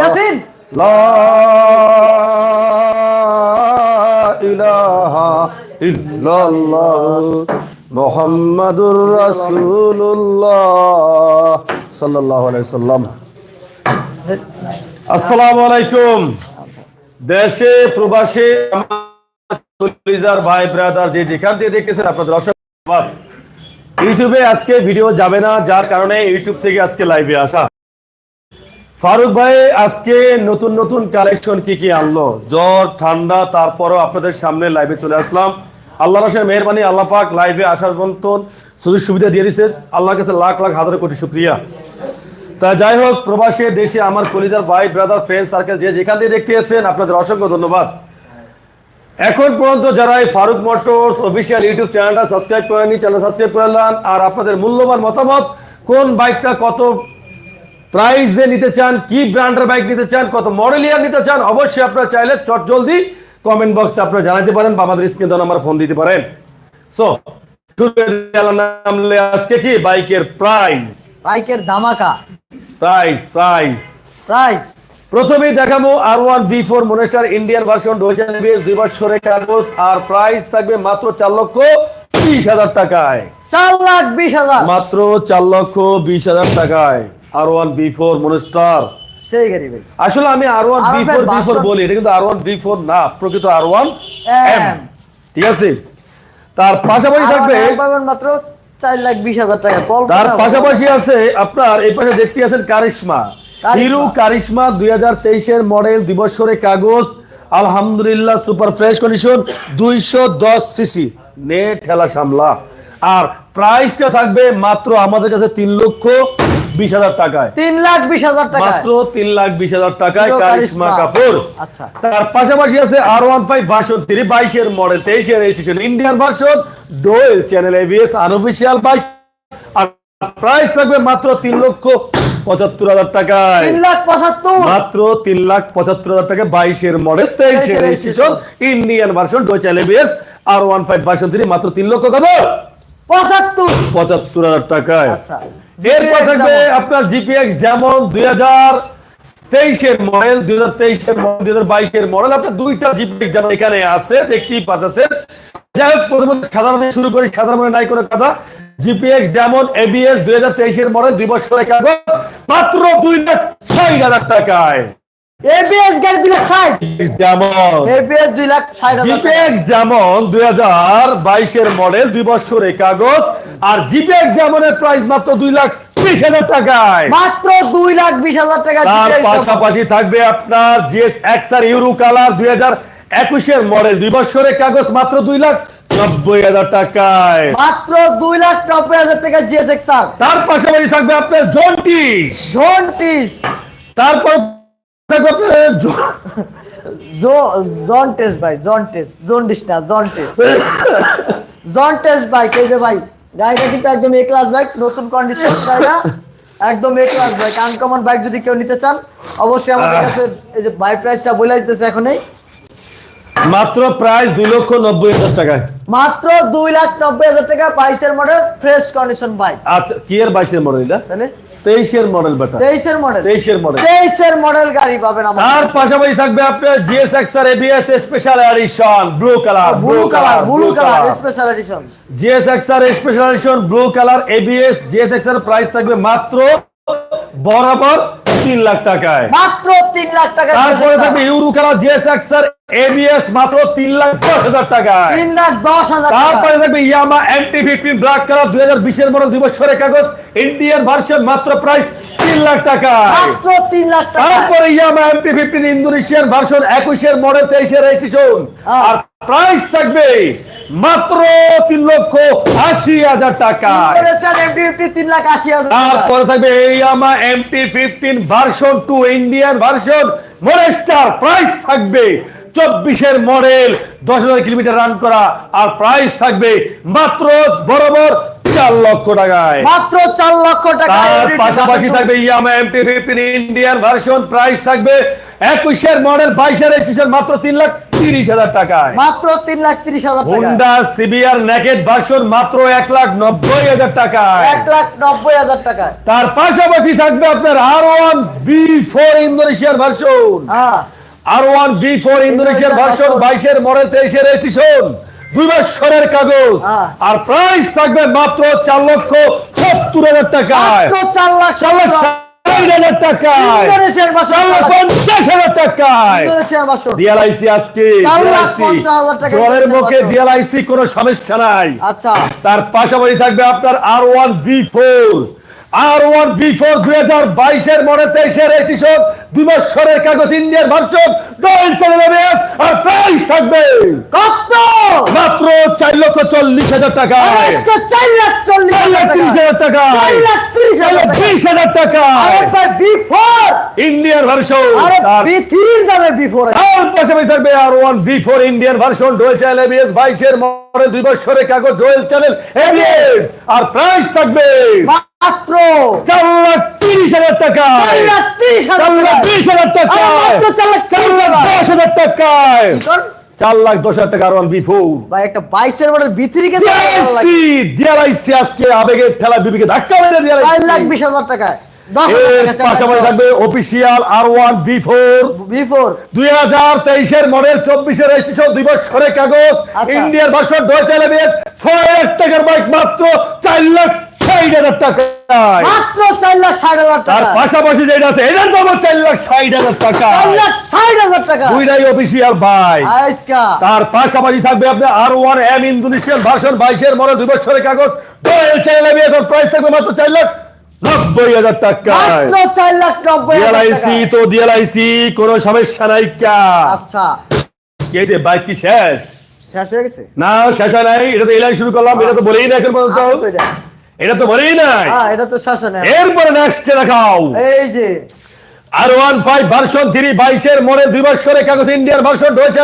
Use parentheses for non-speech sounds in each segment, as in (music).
ইয়াসিন। লা ইলাহা ইল্লাল্লাহ। মুহাম্মাদুর রাসূলুল্লাহ। সাল্লাল্লাহু আলাইহি সাল্লাম। আসসালামু আলাইকুম। দেশে প্রবাসে আমার ভাই ব্রাদার যে যেখান থেকে দেখতেছেন আপনাদের অসংখ্য ইউটিউবে আজকে ভিডিও যাবে না যার কারণে ইউটিউব থেকে আজকে লাইভে আসা। ফারুক ভাই আজকে নতুন নতুন কালেকশন কি কি আনলো? জ্বর, ঠান্ডা, তারপরও আপনাদের সামনে লাইভে চলে আসলাম। আল্লাহ রসের মেহরবানি, আল্লাহ পাক লাইভে আসার মতন সুযোগ সুবিধা দিয়ে দিছে আল্লাহর কাছে লাখ লাখ হাজার কোটি শুক্রিয়া। তা যাই হোক, প্রবাসী, দেশে আমার কলিজার ভাই ব্রাদার ফ্রেন্ড সার্কেল যে যেখান থেকে দেখতে এসেছেন, আপনাদের অসংখ্য ধন্যবাদ। এখন পর্যন্ত যারা এই ফারুক মোটরস অফিসিয়াল ইউটিউব চ্যানেলটা সাবস্ক্রাইব করেনি চ্যানেল সাবস্ক্রাইব করে আর আপনাদের মূল্যবান মতামত, কোন বাইকটা কত প্রাইসে নিতে চান কি ব্র্যান্ডের বাইক নিতে চান কত মডেল ইয়ার নিতে চান অবশ্যই আপনারা চাইলে চট জলদি কমেন্ট বক্সে আপনারা জানাতে পারেন বা আমাদের স্ক্রিন নাম্বার ফোন দিতে পারেন। সো আজকে কি? বাইকের প্রাইস বাইকের ধামাকা। প্রাইস প্রাইস প্রাইস প্রথমেই দেখাবো R one V four Monster Indian version দুই বছরের কাগজ আর প্রাইস থাকবে মাত্র চার লক্ষ বিশ হাজার টাকায়। চার লাখ বিশ হাজার। মাত্র চার লক্ষ বিশ হাজার টাকায়। R one V four Monster সেই গাড়ি ভাই। আসলে আমি R one V four V four বলি এটা কিন্তু আর ওয়ান বি ফোর না প্রকৃত আর ওয়ান এম ঠিক আছে? তার পাশাপাশি থাকবে মাত্র চার লাখ বিশ হাজার টাকা। তার পাশাপাশি আছে আপনার এই পাশে দেখতে আছেন কারিশমা। কারিশমা। হিরো কারিশমা দুই হাজার তেইশের মডেল দুই বছরের কাগজ আলহামদুলিল্লাহ সুপার ফ্রেশ কন্ডিশন দুইশো দশ সিসি নে ঠেলা সামলা। আর প্রাইসটা থাকবে মাত্র আমাদের কাছে তিন লক্ষ বিশ হাজার টাকায়। তিন লাখ বিশ হাজার টাকা মাত্র তিন লাখ বিশ হাজার টাকায় কারিশমা। কাপুর। আচ্ছা। তার পাশাপাশি আছে R one five version three বাইশের মডেল তেইশের registration Indian version dual channel ABS unofficial bike আর প্রাইস থাকবে মাত্র তিন লক্ষ পঁচাত্তর হাজার টাকায়। মাত্র তিন লাখ পঁচাত্তর হাজার টাকা বাইশের মডেল তেইশের registration Indian version dual channel ABS R one five version three মাত্র তিন লক্ষ কত? পঁচাত্তর। পঁচাত্তর হাজার টাকায়। আচ্ছা। এরপর থাকবে আপনার জিপিএক্স যেমন দুই হাজার তেইশের মডেল দুই হাজার তেইশের মডেল দুই হাজার বাইশের মডেল আপনার দুইটা জিপিএক্স যেমন এখানে আছে দেখতেই পাচ্ছেন যাই হোক প্রথমত সাধারণ শুরু করি সাধারণ নাই কোনো কথা। জিপিএক্স যেমন এবিএস দুই হাজার তেইশের মডেল দুই বছরের কাগজ মাত্র দুই লাখ ছয় হাজার টাকায়। এবিএস গাড়ি দুই লাখ ষাট। যেমন। এবিএস দুই লাখ ষাট। জিপিএক্স যেমন দুই হাজার বাইশের মডেল দুই বছরের কাগজ আর জিপিএক্স যেমনের প্রাইস মাত্র দুই লাখ ত্রিশ হাজার টাকায়। মাত্র দুই লাখ বিশ হাজার টাকা তার পাশাপাশি থাকবে আপনার GS X R Euro colour দুই হাজার একুশের মডেল দুই বছরের কাগজ মাত্র দুই লাখ নব্বই হাজার টাকায়। মাত্র দুই লাখ নব্বই হাজার টাকা জিএসএক্স আর। তার পাশাপাশি থাকবে আপনার জন্টিস। জন্টিস। তারপর থাকবে আপনার জ- জন টেস্ট ভাই জন টেস্ট জন্ডিস না জন টেস্ট জন টেস্ট বাইক এই যে ভাই গাড়িটা কিন্তু একদম এ ক্লাস বাইক নতুন কন্ডিশন (laughs) গাড়িটা একদম A class bike uncommon bike যদি কেউ নিতে চান অবশ্যই আমাদের কাছে এই যে বাই প্রাইসটা বলে দিতেছে এখনই মাত্র প্রাইস দুই লক্ষ নব্বই হাজার টাকায়। মাত্র দুই লাখ নব্বই হাজার টাকা বাইশের মডেল ফ্রেশ কন্ডিশন বাইক আচ্ছা কি এর বাইশের মডেল এটা? তাহলে তেইশের মডেল বেটা তেইশের মডেল তেইশের মডেল তেইশের মডেল গাড়ি পাবেন তার পাশাপাশি থাকবে আপনার GS X R ABS special edition blue colour blue colour blue colour special edition GS X R special edition blue colour ABS GS X R price থাকবে মাত্র বরাবর তিন লাখ টাকায়। মাত্র তিন লাখ টাকা তারপরে থাকবে Euro colour GS X R ABS মাত্র তিন লাখ দশ হাজার টাকায়। তিন লাখ দশ হাজার তারপরে থাকবে Yamaha MT fifteen black colour দুই হাজার বিশের মডেল দুই বছরের কাগজ ইন্ডিয়ান ভার্সন মাত্র প্রাইস তিন লাখ টাকা মাত্র তিন লাখ টাকা তারপরে Yamaha MT fifteen Indonesian version একুশের মডেল তেইশের হ্যাঁ। আর প্রাইস থাকবে মাত্র তিন লক্ষ আশি হাজার টাকা। তারপরে থাকবে Yamaha MT fifteen version two Indian version. Monster price থাকবে চব্বিশের মডেল দশ হাজার কিলোমিটার রান করা আর প্রাইস থাকবে মাত্র বরাবর চার লক্ষ টাকায়। মাত্র চার লক্ষ টাকা পাশাপাশি থাকবে Yamaha MT fifteen Indian version price থাকবে একুশের মডেল বাইশের একুশের মাত্র তিন লাখ তিরিশ হাজার টাকায়। মাত্র তিন লাখ তিরিশ হাজার হুন্ডা সিবিআর নেকেট ভার্সন মাত্র এক লাখ নব্বই হাজার টাকায়। এক লাখ নব্বই হাজার টাকা তার পাশাপাশি থাকবে আপনার আর ওয়ান বি ফোর ইন্দোনেশিয়ার ভার্সন হ্যাঁ। আর ওয়ান বি ফোর ইন্দোনেশিয়ার ভার্সন বাইশের মডেল তেইশের এডিশন দুই বছরের কাগজ। হ্যাঁ। আর প্রাইস থাকবে মাত্র চার লক্ষ সত্তর হাজার টাকায়। মাত্র চার লাখ চার লাখ হাজার টাকায়। পঞ্চাশ হাজার টাকায় আজকে জ্বরের মুখে কোনো সমস্যা নাই। আচ্ছা। তার পাশাপাশি থাকবে আপনার R one V four R one V four দুই হাজার বাইশের মডেল তেইশের এডিশন দুই বছরের কাগজ ইন্ডিয়ান ভার্সন ডয়েল চ্যানেল আর প্রাইস থাকবে কত? মাত্র চার লক্ষ চল্লিশ হাজার টাকা। চার লাখ চল্লিশ হাজার তিরিশ টাকা। চার লাখ তিরিশ হাজার বিশ হাজার টাকা। V four Indian version. আরে বি থ্রির দামে বি ফোর তার পাশাপাশি থাকবে R one V four Indian version dual channel ABS বাইশের মডেল দুই বছরের কাগজ ডোয়েল চ্যানেল এবিএস আর প্রাইস থাকবে। মাত্র চার লাখ তিরিশ হাজার টাকা। চার লাখ তিরিশ হাজার লাখ টাকা টাকা চার লাখ লাখ দশ হাজার টাকায়। চার লাখ দশ হাজার টাকা আর ওয়ান বি ফোর ভাই একটা বাইশের মডেল বি থ্রি কে আজকে আবেগের ঠেলা বিবিকে। ধাক্কা মেরে চার লাখ বিশ হাজার টাকায়। পাশাপাশি থাকবে official R one V four V four দুই হাজার তেইশের মডেল চব্বিশের রেজিস্ট্রেশন দুই বছরের কাগজ। আচ্ছা। ইন্ডিয়ান ভার্সন ডয় ছয় হাজার টাকার বাইক মাত্র চার লাখ ষাট হাজার টাকায় মাত্র চার লাখ ষাট হাজার টাকা। পাশাপাশি যেটা আছে এটার দাম চার লাখ ষাট হাজার টাকা। ষাট হাজার টাকা। দুইটাই অফিসিয়াল ভাই। তার পাশাপাশি থাকবে আপনার R one M Indonesian version বাইশের মডেল দুই বছরের কাগজ। প্রাইস থাকবে মাত্র চার লাখ নব্বই হাজার টাকায়। চার লাখ নব্বই ডিএলআইসি তো ডিএলআইসি কোনো সমস্যা নাই আচ্ছা। কি বাইক কি শেষ? শেষ হয়ে গেছে? না শেষ হয় নাই এটা তো এলাই শুরু করলাম এটা তো বলেই না এখন পর্যন্ত। এটা। তো বলেই নাই। হ্যাঁ এটা তো শাসনে। এরপরে নেক্সট দেখাও। এই যে। R one five version three বাইশের মোড়ে দুই বছরে কাগজ ইন্ডিয়ার ভার্সন রয়েছে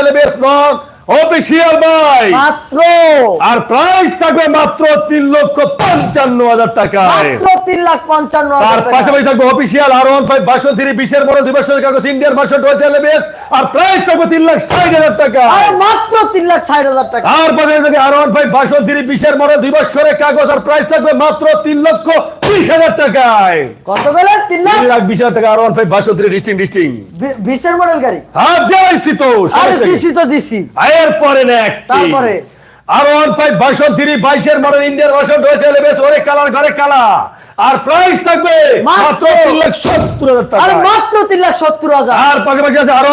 অফিসিয়াল বাই মাত্র আর প্রাইস থাকবে মাত্র তিন লক্ষ পঞ্চান্ন হাজার মাত্র তিন লাখ পঞ্চান্ন টাকা। পাশাপাশি থাকবে official R one five version three বিশের মডেল দুই বছরের কাগজ ইন্ডিয়ান ভার্সন রয়েছে বেস্ট আর প্রাইস থাকবে তিন লাখ ষাট হাজার টাকা। আরে মাত্র তিন লাখ ষাট হাজার টাকা। তারপরে যদি R one five version three বিশের মডেল দুই বছরের কাগজ। আর প্রাইস থাকবে মাত্র তিন লক্ষ বিশ হাজার টাকায়। কত গেলে? তিন লাখ? লাখ বিশ হাজার টাকা R one five version three ডিস্টিং ডিস্টিং বিশের মডেল গাড়ি। হাত দেওয়াইছি তো আরে দিছি তো দিছি। এরপরে নেক্সট তারপরে? R one five version three বাইশের মডেল ইন্ডিয়ান ভার্সন রয়েছে বেশ ওরে কালার ঘরে কালা আর প্রাইস থাকবে মাত্র তিন লাখ সত্তর হাজার আরে টাকা মাত্র তিন লাখ সত্তর হাজার। আর পাশাপাশি আছে আর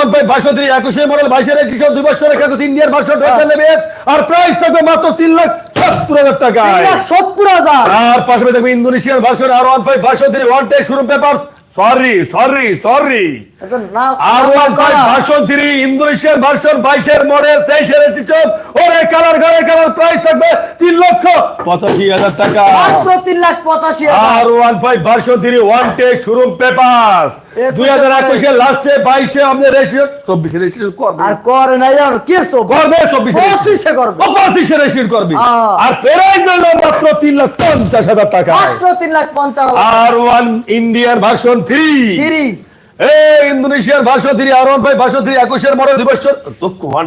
একুশে মডেল বাইশের দুই বছরের কাগজ ইন্ডিয়ান ভার্সন রয়েছে বেশ আর প্রাইস থাকবে মাত্র তিন লাখ সত্তর হাজার লাখ সত্তর হাজার। আর পাশাপাশি থাকবে Indonesian version R one five version three one take শুরু paper sorry sorry sorry R one five. Version three Indonesian version বাইশের মডেল তেইশের চিচক ওরে কালার ঘরে কালার প্রাইস থাকবে তিন লক্ষ পঁচাশি হাজার টাকা। মাত্র তিন লাখ পঁচাশি R one five version three one take showroom paper দুই হাজার পরে। একুশের লাস্টে বাইশে আপনি রেজিস্ট্রেশন চব্বিশে রেজিস্ট্রেশন করবে। আর করে নাই জানো কি করবে? চব্বিশে পঁচিশে করবে। পঁচিশে রেজিস্ট্রেশন করবে। আর প্রাইস হলো মাত্র তিন লাখ পঞ্চাশ হাজার টাকা মাত্র তিন লাখ পঞ্চাশ R one Indian version three. Three. ইন্দোনেশিয়ার version three R one five version three একুশের মরে দুই বছর। দুঃখ one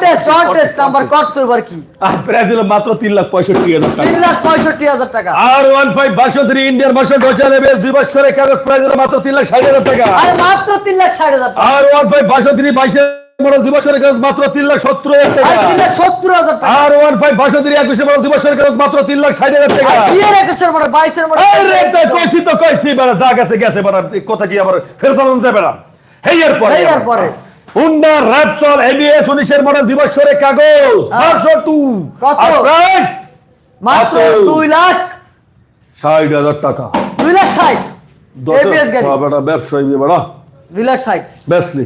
test on test number পার কি। আর প্রায় দিল মাত্র তিন লাখ পঁয়ষট্টি হাজার টাকা। তিন লাখ পঁয়ষট্টি হাজার টাকা। R one five version three Indian ভাষা ডোচা লেভেল দুই বছরের কাগজ প্রায় দিল মাত্র তিন লাখ ষাট হাজার টাকা। আর মাত্র তিন লাখ ষাট হাজার R one five version three বাইশের মডেল দুই বছরের কাগজ মাত্র তিন লাখ সত্তর হাজার টাকা। লাখ আর ওয়ান ফাইভ একুশের মডেল দুই বছরের কাগজ মাত্র তিন লাখ ষাট হাজার টাকা। আর একুশের মডেল বাইশের মডেল তো কইছি তো কইছি বেড়া যা গেছে গেছে বেড়া কথা কি আবার ফেরত বেড়া হেয়ার পরে হেয়ার পরে। হুন্ডা র্যাপসল এবিএস উনিশের মডেল দুই বছরের কাগজ ভার্সন টু। আর প্রাইস মাত্র দুই লাখ। ষাট হাজার টাকা। দুই লাখ ষাট। গাড়ি। হ্যাঁ, ব্যবসায়ী বেড়া। রিল্যাক্স হাইট বেসলি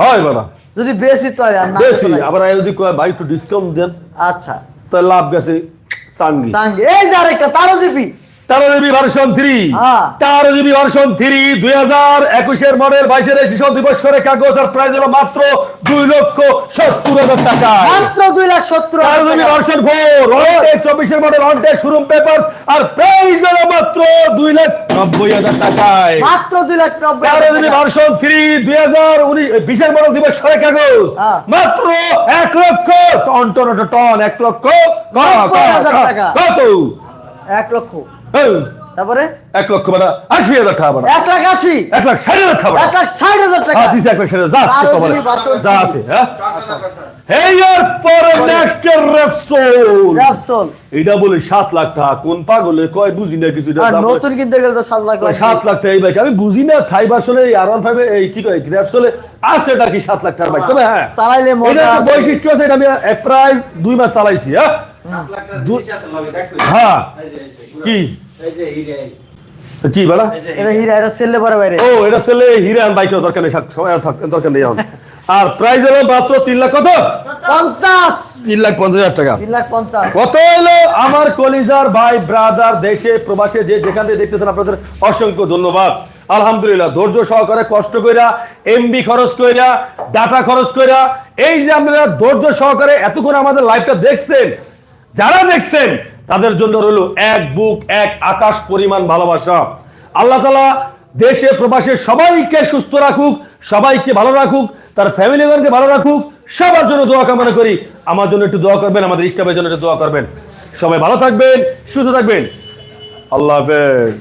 হয় বাবা। যদি বেশি তো আর না বেশি আবার আই যদি কয় ভাই একটু ডিসকাউন্ট দেন আচ্ছা। তাহলে লাভ গেছে চাঙ্গি। চাঙ্গে। এই যে আরেকটা তারও জিপি। তেরো জিবি ভার্সন থ্রি। হ্যাঁ। তেরো জিবি ভার্সন থ্রি দুই হাজার একুশের মডেল বাইশের একুশ দুই বছরের কাগজ আর প্রাইস হলো মাত্র দুই লক্ষ সত্তর হাজার টাকা। মাত্র দুই লাখ সত্তর তেরো জিবি ভার্সন ফোর চব্বিশের মডেল অনটে শোরুম পেপার আর প্রাইস হলো মাত্র দুই লাখ নব্বই হাজার টাকায়। মাত্র দুই লাখ নব্বই তেরো জিবি ভার্সন থ্রি দুই হাজার উনিশ বিশের মডেল দুই বছরের কাগজ। হ্যাঁ। মাত্র এক লক্ষ টন টন টন, এক লক্ষ। কত? এক লক্ষ। তারপরে? এক লক্ষ আশি হাজার টাকা এক লাখ আশি। এক লাখ ষাট হাজার টাকা এক লাখ ষাট হাজার টাকা। দিছে এক লাখ ষাট হাজার। যা আছে বারো কপালে, জিবি বাসন যা আছে হ্যাঁ? এই এর পরে নেক্সট এর রেপসোল র্যাপসোল এটা বলে সাত লাখ টাকা। কোন পাগলে কয় বুঝি না কিছু। এটা নতুন কিনতে গেলে তো সাত লাখ কয় লাগবে। লাখ টাকা এই বাইক আমি বুঝি না থাই বাসলে এই আর ওয়ান ফাইভে এই কি কয় আছে এটা কি সাত লাখ টাকার বাইক তবে হ্যাঁ। চালাইলে মজা আছে। বৈশিষ্ট্য আছে এটা আমি এ, প্রায় দুই মাস চালাইছি হ্যাঁ? হ্যাঁ। কি? কি বেড়া এটা হিরা এটা সেললে পরে বাইরে। ও এটা ছেলে হিরান বাইকের দরকার নেই সময় আর থাক- দরকার নেই এখন। আর প্রাইস হলো মাত্র তিন লাখ কত? পঞ্চাশ। তিন লাখ পঞ্চাশ হাজার টাকা। তিন লাখ পঞ্চাশ। কত হলো? আমার কলিজার ভাই ব্রাদার দেশে প্রবাসে যে যেখান থেকে দেখতেছেন আপনাদের অসংখ্য ধন্যবাদ। আলহামদুলিল্লাহ ধৈর্য সহকারে কষ্ট কইরা এমবি খরচ কইরা ডাটা খরচ কইরা এই যে আপনারা ধৈর্য সহকারে এতক্ষণ আমাদের লাইভটা দেখছেন যারা দেখছেন, তাদের জন্য রইল এক বুক, এক আকাশ পরিমাণ ভালোবাসা। আল্লাহ তালা দেশে, প্রবাসে সবাইকে সুস্থ রাখুক, সবাইকে ভালো রাখুক, তার ফ্যামিলিগণকে ভালো রাখুক, সবার জন্য দোয়া কামনা করি। আমার জন্য একটু দোয়া করবেন, আমাদের ইস্টাফের জন্য একটু দোয়া করবেন। সবাই ভালো থাকবেন, সুস্থ থাকবেন। আল্লাহ হাফেজ.